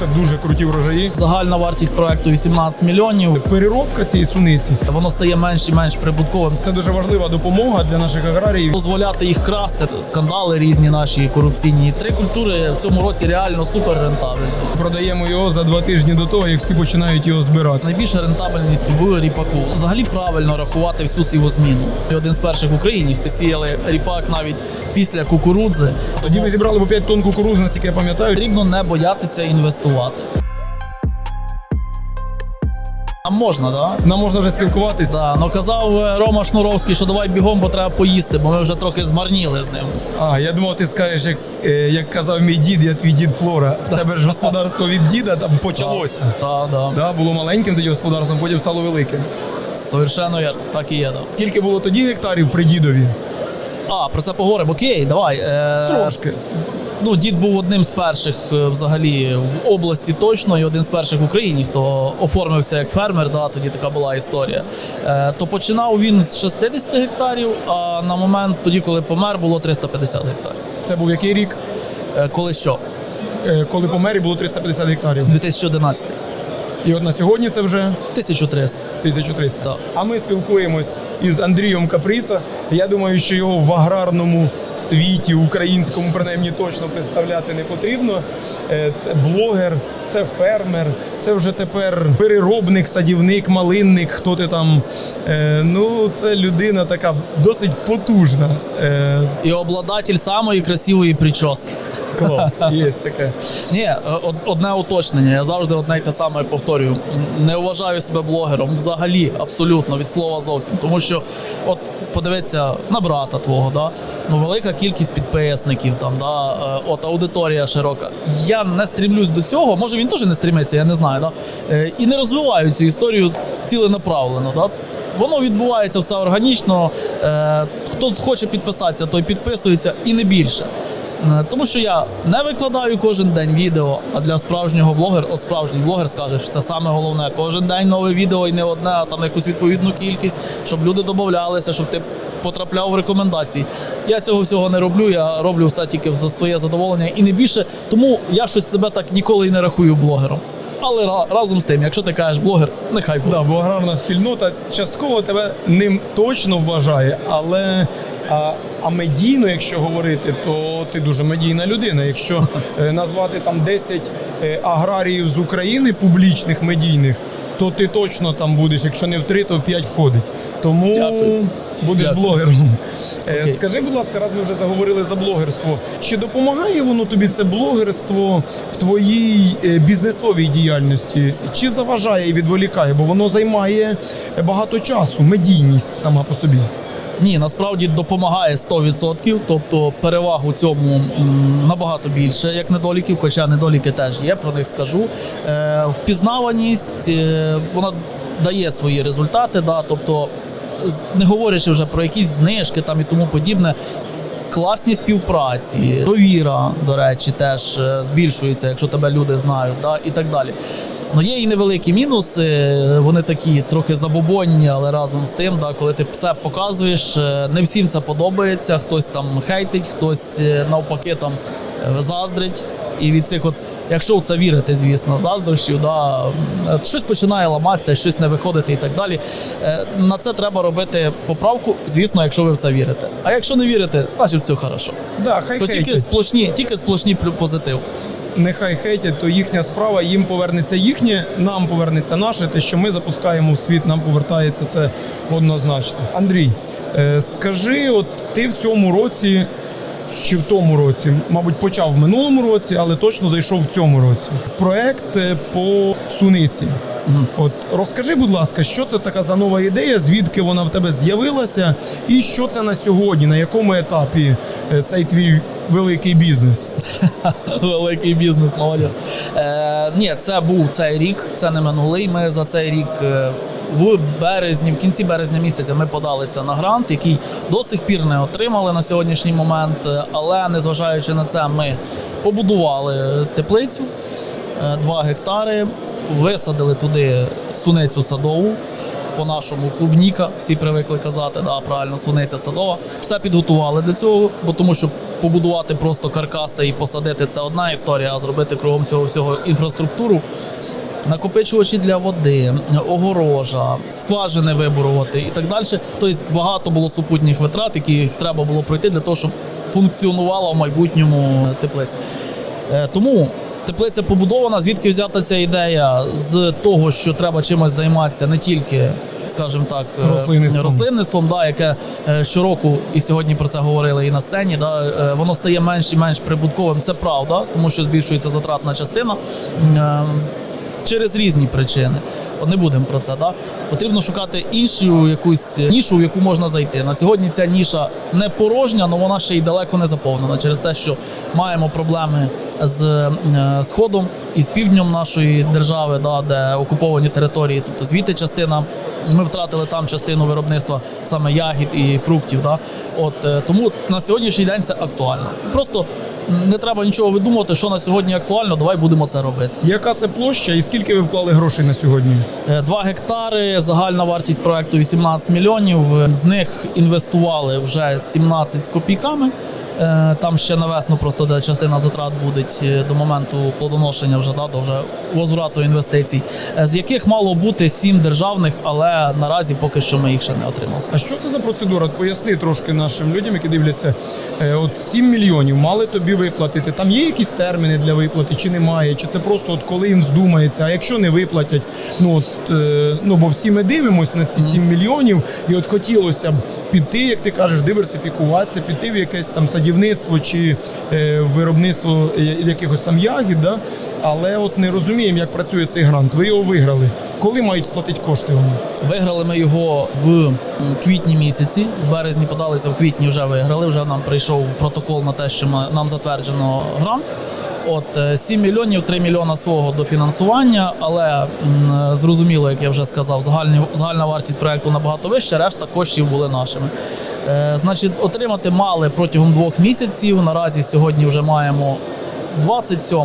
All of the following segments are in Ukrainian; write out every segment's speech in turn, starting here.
Це дуже круті врожаї. Загальна вартість проекту 18 мільйонів. Переробка цієї суниці Воно стає менш і менш прибутковим. це дуже важлива допомога для наших аграріїв. Дозволяти їх красти, скандали різні наші корупційні. Три культури в цьому році реально супер рентабельні. Продаємо його за два тижні до того, як всі починають його збирати. Найбільша рентабельність в ріпаку. Взагалі правильно рахувати всю сівозміну. І один з перших в Україні, хто сіяли ріпак навіть після кукурудзи. Тоді ви зібрали по 5 тонн кукурузи, наскільки я пам'ятаю. Потрібно не боятися інвестувати. А можна, так? Да? Нам можна вже спілкуватися. Да, ну казав е, Рома Шнуровський, що давай бігом, бо треба поїсти, бо ми вже трохи змарніли з ним. А, я думав, ти скажеш, як, е, як казав мій дід, я твій дід Флора. В тебе ж господарство від діда там почалося. Так, да. Да, було маленьким тоді господарством, потім стало великим. Совершенно вірно, так і є. Да. Скільки було тоді гектарів при дідові? А, про це поговоримо. Окей, давай. Е, Трошки. Ну, дід був одним з перших е, взагалі в області точно, і один з перших в Україні, хто оформився як фермер. Да, тоді така була історія. Е, то починав він з 60 гектарів, а на момент тоді, коли помер, було 350 гектарів. Це був який рік? Е, коли що? Е, Коли по мері було 350 гектарів. 2011. І от на сьогодні це вже 1300. 1300. Так. А ми спілкуємось із Андрієм Каприца. Я думаю, що його в аграрному світі, українському, принаймні точно представляти не потрібно. Е, Це блогер, це фермер, це вже тепер переробник, садівник, малинник. Хто ти там? Е, Ну, це людина така досить потужна. Е, І обладатель самої красивої прически. Клас, є таке. Ні, е, одне уточнення. Я завжди одне й те саме повторюю. Не вважаю себе блогером взагалі, абсолютно від слова зовсім. Тому що, от подивиться на брата твого, да? ну велика кількість підписників, там, да? е, от аудиторія широка. Я не стрімлюсь до цього, може він теж не стрімиться, я не знаю. Да? Е, І не розвиваю цю історію ціленаправлено. Да? Воно відбувається все органічно. Хто хоче підписатися, той підписується і не більше. Е, Тому що я не викладаю кожен день відео, а для справжнього блогера, от справжній блогер скаже, що це саме головне. Кожен день нове відео і не одне, а там якусь відповідну кількість, щоб люди додавалися, щоб ти потрапляв в рекомендації. Я цього всього не роблю. Я роблю все тільки за своє задоволення і не більше. Тому я щось себе так ніколи і не рахую блогером. Але разом з тим, якщо ти кажеш блогер, нехай буде. Да, бо аграрна спільнота частково тебе ним точно вважає, але а, а медійно, якщо говорити, то ти дуже медійна людина. Якщо е, назвати там 10 е, аграріїв з України, публічних медійних, то ти точно там будеш, якщо не в 3, то в 5 входить. Тому Дякую. будеш Дякую. блогером. Е, Окей. Скажи, будь ласка, раз ми вже заговорили за блогерство, чи допомагає воно тобі це блогерство в твоїй бізнесовій діяльності? Чи заважає і відволікає? Бо воно займає багато часу, медійність сама по собі. Ні, насправді допомагає 100%, тобто перевагу цьому набагато більше, як недоліків, хоча недоліки теж є, про них скажу. Е, впізнаваність е, вона дає свої результати, да, тобто, не говорячи вже про якісь знижки там і тому подібне. Класні співпраці, довіра, до речі, теж е, збільшується, якщо тебе люди знають, да, і так далі. Ну, є і невеликі мінуси, вони такі трохи забобонні, але разом з тим, да, коли ти все показуєш, е, не всім це подобається. Хтось там хейтить, хтось е, навпаки там е, заздрить. І від цих от, якщо в це вірити, звісно, заздрощів, да, е, щось починає ламатися, щось не виходити і так далі. Е, На це треба робити поправку, звісно, якщо ви в це вірите. А якщо не вірите, значить все хорошо. Да, хай То тільки сплошні, тільки сплошні позитив. Нехай хейтять, то їхня справа, їм повернеться їхнє, нам повернеться наше. Те, що ми запускаємо в світ, нам повертається це однозначно. Андрій, е, скажи, от ти в цьому році. Чи в тому році, мабуть, почав в минулому році, але точно зайшов в цьому році. Проект е, по суниці. От розкажи, будь ласка, що це така за нова ідея, звідки вона в тебе з'явилася, і що це на сьогодні, на якому етапі е, цей твій великий бізнес? Великий бізнес, молодець. Е, ні, це був цей рік, це не минулий. Ми за цей рік е, в березні, в кінці березня місяця, ми подалися на грант, який до сих пір не отримали на сьогоднішній момент. Е, Але незважаючи на це, ми побудували теплицю 2 гектари, висадили туди суницю садову. По-нашому клубніка, всі привикли казати, да, правильно, суниця садова. Все підготували до цього, бо тому що побудувати просто каркаси і посадити це одна історія, а зробити кругом цього всього інфраструктуру. Накопичувачі для води, огорожа, скважини виборувати і так далі. Тобто багато було супутніх витрат, які треба було пройти для того, щоб функціонувала в майбутньому теплиця. Е, Тому теплиця побудована. Звідки взята ця ідея? З того, що треба чимось займатися не тільки, скажімо так, е, Рослинництвом. рослинництвом, да, яке е, щороку, і сьогодні про це говорили і на сцені, да, е, воно стає менш і менш прибутковим. Це правда, тому що збільшується затратна частина. Через різні причини. От не будемо про це. Да? Потрібно шукати іншу якусь нішу, в яку можна зайти. На сьогодні ця ніша не порожня, але вона ще й далеко не заповнена через те, що маємо проблеми з е, сходом і з півднем нашої держави, да, де окуповані території. Тобто звідти частина. Ми втратили там частину виробництва саме ягід і фруктів. Да? От е, тому на сьогоднішній день це актуально. Просто не треба нічого видумувати, що на сьогодні актуально. Давай будемо це робити. Яка це площа і скільки ви вклали грошей на сьогодні? Е, Два гектари, загальна вартість проекту 18 мільйонів. З них інвестували вже 17 з копійками. Е, Там ще на весну просто де частина затрат буде до моменту плодоношення вже да, до вже возврату інвестицій, е, з яких мало бути 7 державних, але наразі поки що ми їх ще не отримали. А що це за процедура? Поясни трошки нашим людям, які дивляться. Е, От 7 мільйонів мали тобі виплатити. Там є якісь терміни для виплати, чи немає? Чи це просто от коли їм здумається? А якщо не виплатять, ну от ну бо всі ми дивимося на ці 7 мільйонів, і от хотілося б піти, як ти кажеш, диверсифікуватися, піти в якесь там садівництво чи е, виробництво е, якихось там ягід, да? але от не розуміємо, як працює цей грант. Ви його виграли. Коли мають сплатити кошти вони? Виграли ми його в квітні місяці. В березні подалися, в квітні вже виграли. Вже нам прийшов протокол на те, що ми, нам затверджено грант. От е, 7 мільйонів, 3 мільйона свого дофінансування, але зрозуміло, як я вже сказав, загальні, загальна вартість проекту набагато вища, решта коштів були нашими. Е, значить, отримати мали протягом двох місяців. Наразі сьогодні вже маємо 27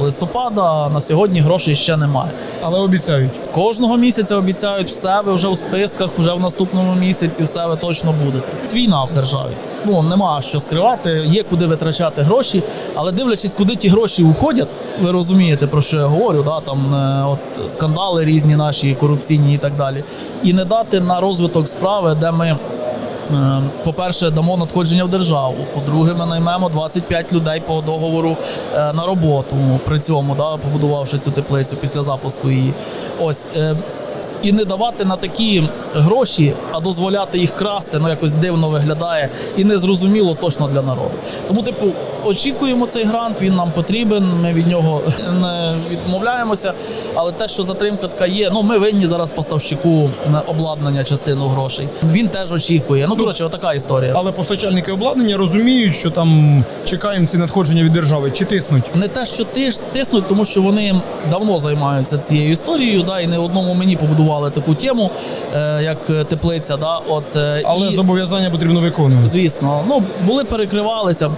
листопада. На сьогодні грошей ще немає. Але обіцяють. Кожного місяця обіцяють все, ви вже у списках, вже в наступному місяці все ви точно будете. Війна в державі. Ну нема що скривати, є куди витрачати гроші, але дивлячись, куди ті гроші уходять, ви розумієте про що я говорю, да? там е, от скандали різні наші корупційні і так далі. І не дати на розвиток справи, де ми. Е, По-перше, дамо надходження в державу. По-друге, ми наймемо 25 людей по договору е, на роботу при цьому, да, побудувавши цю теплицю після запуску її. Ось. І не давати на такі гроші, а дозволяти їх красти, ну якось дивно виглядає і незрозуміло точно для народу. Тому, типу, очікуємо цей грант, він нам потрібен. Ми від нього не відмовляємося. Але те, що затримка така є, ну ми винні зараз поставщику обладнання частину грошей. Він теж очікує. Ну коротше, отака історія. Але постачальники обладнання розуміють, що там чекаємо ці надходження від держави, чи тиснуть. Не те, що тис, тиснуть, тому що вони давно займаються цією історією, да, і не одному мені побудували таку тему, е, як теплиця. Да, от, е, Але і, зобов'язання потрібно виконувати. звісно, ну були перекривалися.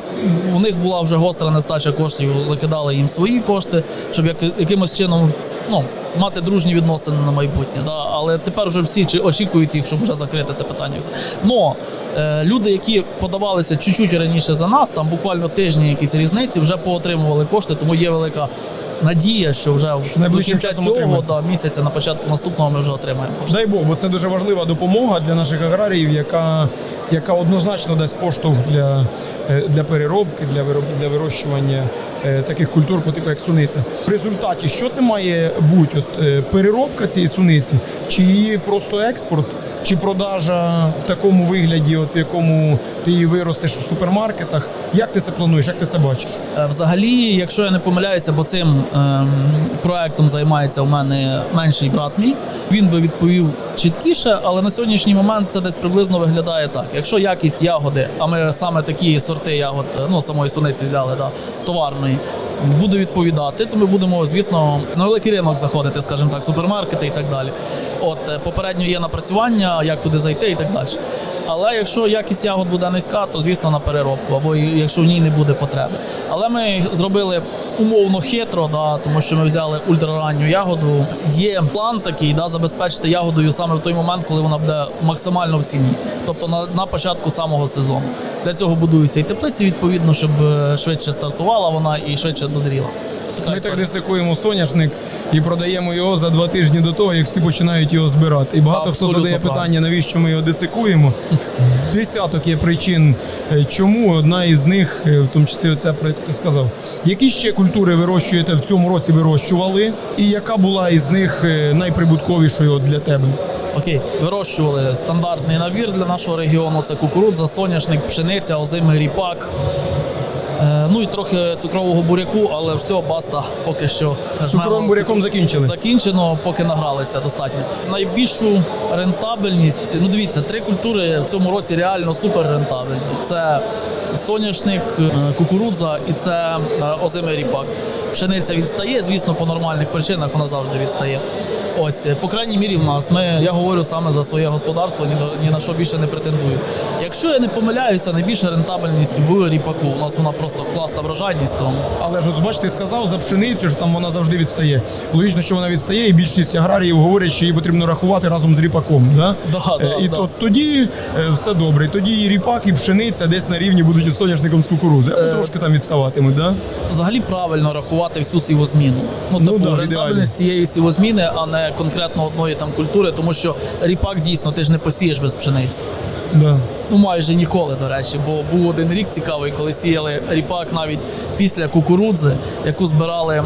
В них була вже гостра нестача коштів, закидали їм свої кошти, щоб як, якимось чином ну, мати дружні відносини на майбутнє. Да. Але тепер вже всі очікують їх, щоб вже закрити це питання. Но е, люди, які подавалися чуть-чуть раніше за нас, там буквально тижні якісь різниці, вже поотримували кошти, тому є велика. Надія, що вже в- до кінця цього да, місяця, на початку наступного ми вже отримаємо кошти. Дай Бог, бо це дуже важлива допомога для наших аграріїв, яка, яка однозначно дасть поштовх для, для переробки, для, вироб, для вирощування е, таких культур, по типу як суниця. В результаті, що це має бути? От, е, переробка цієї суниці, чи її просто експорт, чи продажа в такому вигляді, от в якому ти її виростеш в супермаркетах? Як ти це плануєш? Як ти це бачиш? Е, Взагалі, якщо я не помиляюся, бо цим ем, проектом займається у мене менший брат мій. Він би відповів чіткіше, але на сьогоднішній момент це десь приблизно виглядає так. Якщо якість ягоди, а ми саме такі сорти ягод, е, ну самої суниці взяли, да, товарної. Буде відповідати, то ми будемо, звісно, на великий ринок заходити, скажімо так, супермаркети і так далі. От е, попередньо є напрацювання, як туди зайти і так далі. Але якщо якість ягод буде низька, то звісно на переробку, або якщо в ній не буде потреби. Але ми зробили умовно хитро, да, тому що ми взяли ультраранню ягоду. Є план такий, да, забезпечити ягодою саме в той момент, коли вона буде максимально в ціні, тобто на, на початку самого сезону. Для цього будуються і теплиці, відповідно, щоб е, швидше стартувала вона і швидше дозріла. Ми так десикуємо соняшник і продаємо його за два тижні до того, як всі починають його збирати. І багато хто задає правильно. питання, навіщо ми його десикуємо. Десяток є причин, е, чому одна із них, е, в тому числі оця, про яку ти сказав. Які ще культури вирощуєте в цьому році вирощували? І яка була із них е, найприбутковішою для тебе? Окей, вирощували стандартний набір для нашого регіону. Це кукурудза, соняшник, пшениця, озимий ріпак. Ну і трохи цукрового буряку, але все, баста, поки що. З цукровим буряком закінчили. Закінчено, поки награлися достатньо. Найбільшу рентабельність, ну дивіться, три культури в цьому році реально супер рентабельні. Це соняшник, е, кукурудза і це е, озимий ріпак. Пшениця відстає, звісно, по нормальних причинах вона завжди відстає. Ось, по крайній мірі, в нас ми я говорю саме за своє господарство, ні, ні на що більше не претендую. Якщо я не помиляюся, найбільша рентабельність в ріпаку. У нас вона просто класна врожайність. Але ж от бачите, ти сказав за пшеницю, що там вона завжди відстає. Логічно, що вона відстає, і більшість аграріїв говорять, що її потрібно рахувати разом з ріпаком. Да? Да, да, Е, і да. то, тоді е, все добре. І тоді і ріпак, і пшениця десь на рівні будуть із соняшником з кукурузи. Е, трошки там відставатимуть, да? взагалі правильно рахувати всю сівозміну. Ну, Ну тобто да, рентабельність цієї сівозміни, а не конкретно одної там культури, тому що ріпак дійсно ти ж не посієш без пшениці. Да. Ну майже ніколи, до речі, бо був один рік цікавий, коли сіяли ріпак навіть після кукурудзи, яку збирали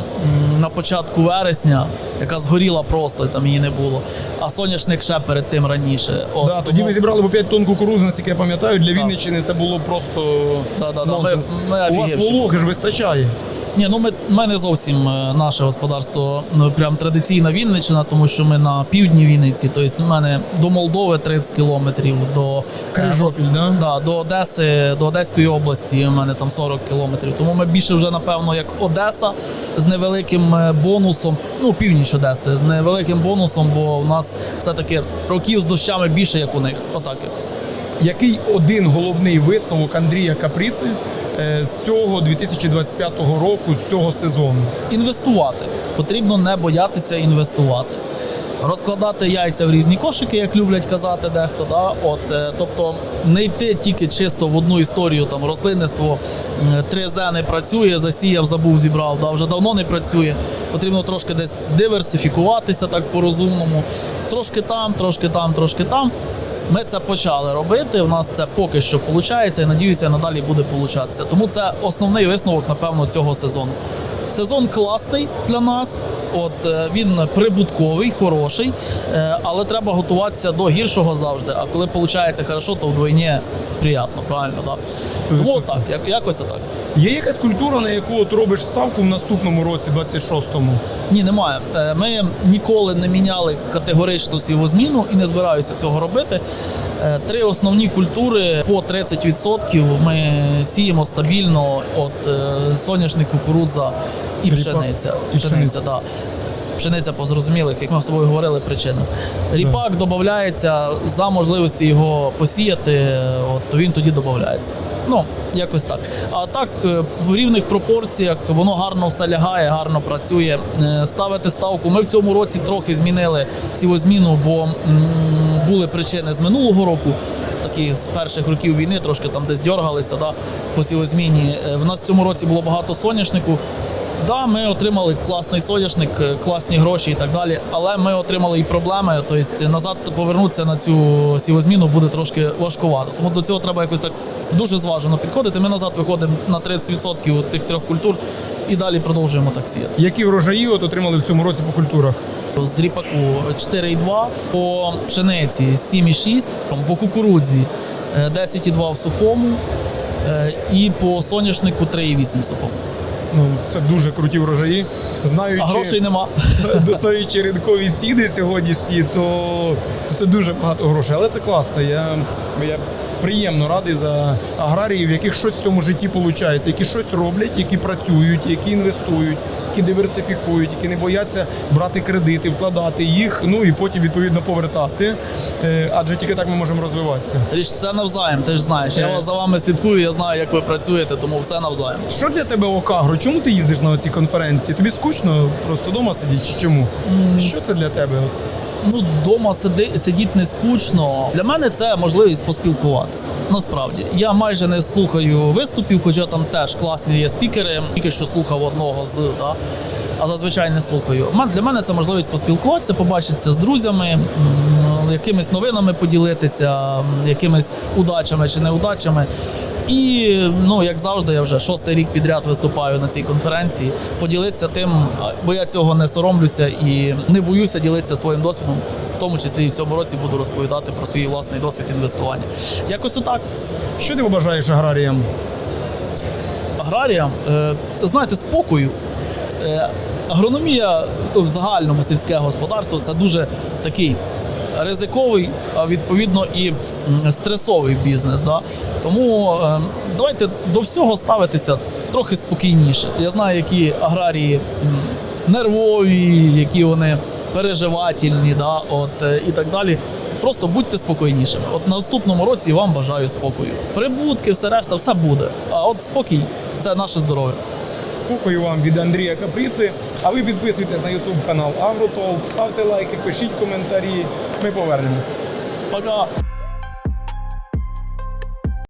на початку вересня, яка згоріла просто, там її не було. А соняшник ще перед тим раніше. От, Да, тоді тому- ви зібрали по 5 тонн кукурузи, наскільки я пам'ятаю, для Вінниччини це було просто Да, да, да. Ми- ми У вас вологи ж вистачає. Ні, ну ми, ми не зовсім е, наше господарство ну, прям традиційна Вінниччина, тому що ми на півдні Вінниці. Тобто в мене до Молдови 30 кілометрів, до е, Крижопіль, да? Да, до Одеси, до Одеської області у мене там 40 кілометрів. Тому ми більше вже, напевно, як Одеса з невеликим бонусом, ну, північ Одеси, з невеликим бонусом, бо у нас все-таки років з дощами більше, як у них. Отак якось. Який один головний висновок Андрія Капріци е, з цього 2025 року, з цього сезону? Інвестувати. Потрібно не боятися інвестувати. Розкладати яйця в різні кошики, як люблять казати дехто. Да? От, е, тобто не йти тільки чисто в одну історію, там рослинництво е, три З не працює, засіяв, забув, зібрав, да? вже давно не працює. Потрібно трошки десь диверсифікуватися так по-розумному. Трошки там, трошки там, трошки там. Ми це почали робити. У нас це поки що виходить, і надіюся, надалі буде получатися. Тому це основний висновок, напевно, цього сезону. Сезон класний для нас. От е, він прибутковий, хороший, е, але треба готуватися до гіршого завжди. А коли виходить хорошо, то вдвойні приємно, правильно, да? Тому так, як, якось отак. Є якась культура, на яку от робиш ставку в наступному році, 26-му? Ні, немає. Е, Ми ніколи не міняли категоричну сівозміну і не збираюся цього робити. Е, Три основні культури по 30% ми сіємо стабільно от е, соняшник, кукурудза і Ріпак пшениця. і пшениця. да. Пшениця по зрозумілих, як ми з тобою говорили, причинам. Ріпак додається за можливості його посіяти, от то він тоді додається. Ну, якось так. А так, е, в рівних пропорціях воно гарно все лягає, гарно працює. Е, Ставити ставку. Ми в цьому році трохи змінили сівозміну, бо були причини з минулого року, з такі з перших років війни, трошки там десь дергалися да, по сівозміні. Е, В нас в цьому році було багато соняшнику. Да, ми отримали класний соняшник, класні гроші і так далі. Але ми отримали і проблеми. Тобто назад повернутися на цю сівозміну буде трошки важкувато. Тому до цього треба якось так дуже зважено підходити. Ми назад виходимо на 30% тих трьох культур і далі продовжуємо так сіяти. Які врожаї от отримали в цьому році по культурах? З ріпаку 4,2, по пшениці 7,6, по кукурудзі е, 10,2 в сухому е, і по соняшнику 3,8 в сухому. Ну, це дуже круті врожаї. Знаючи, А грошей нема. Достаючи ринкові ціни сьогоднішні, то, то це дуже багато грошей. Але це класно. Я, я приємно радий за аграріїв, яких щось в цьому житті виходить, які щось роблять, які працюють, які інвестують, які диверсифікують, які не бояться брати кредити, вкладати їх, ну і потім відповідно повертати. Е, Адже тільки так ми можемо розвиватися. Річ, все навзаєм, ти ж знаєш. Я Е. за вами слідкую, я знаю, як ви працюєте, тому все навзаєм. Що для тебе Окагро? Чому ти їздиш на ці конференції? Тобі скучно просто вдома сидіти чи чому? Що це для тебе? Ну, вдома сиди, сидіти не скучно. Для мене це можливість поспілкуватися. Насправді, я майже не слухаю виступів, хоча там теж класні є спікери. Тільки що слухав одного з да, а зазвичай не слухаю. Для мене це можливість поспілкуватися, побачитися з друзями, якимись новинами поділитися, якимись удачами чи неудачами. І ну, як завжди, я вже шостий рік підряд виступаю на цій конференції. Поділитися тим, бо я цього не соромлюся і не боюся ділитися своїм досвідом. В тому числі і в цьому році буду розповідати про свій власний досвід інвестування. Якось отак. Що ти побажаєш аграріям? Аграріям, е, знаєте, спокою. Е, агрономія, то в загальному сільське господарство це дуже такий ризиковий, а відповідно і стресовий бізнес. Да? Тому е, давайте до всього ставитися трохи спокійніше. Я знаю, які аграрії нервові, які вони переживательні, да? От, е, і так далі. Просто будьте спокійнішими. От на наступному році вам бажаю спокою. Прибутки, все решта, все буде. А от спокій це наше здоров'я. Спокою вам від Андрія Каприці. А ви підписуйтесь на YouTube канал Агротолк, ставте лайки, пишіть коментарі. Ми повернемось. Пока.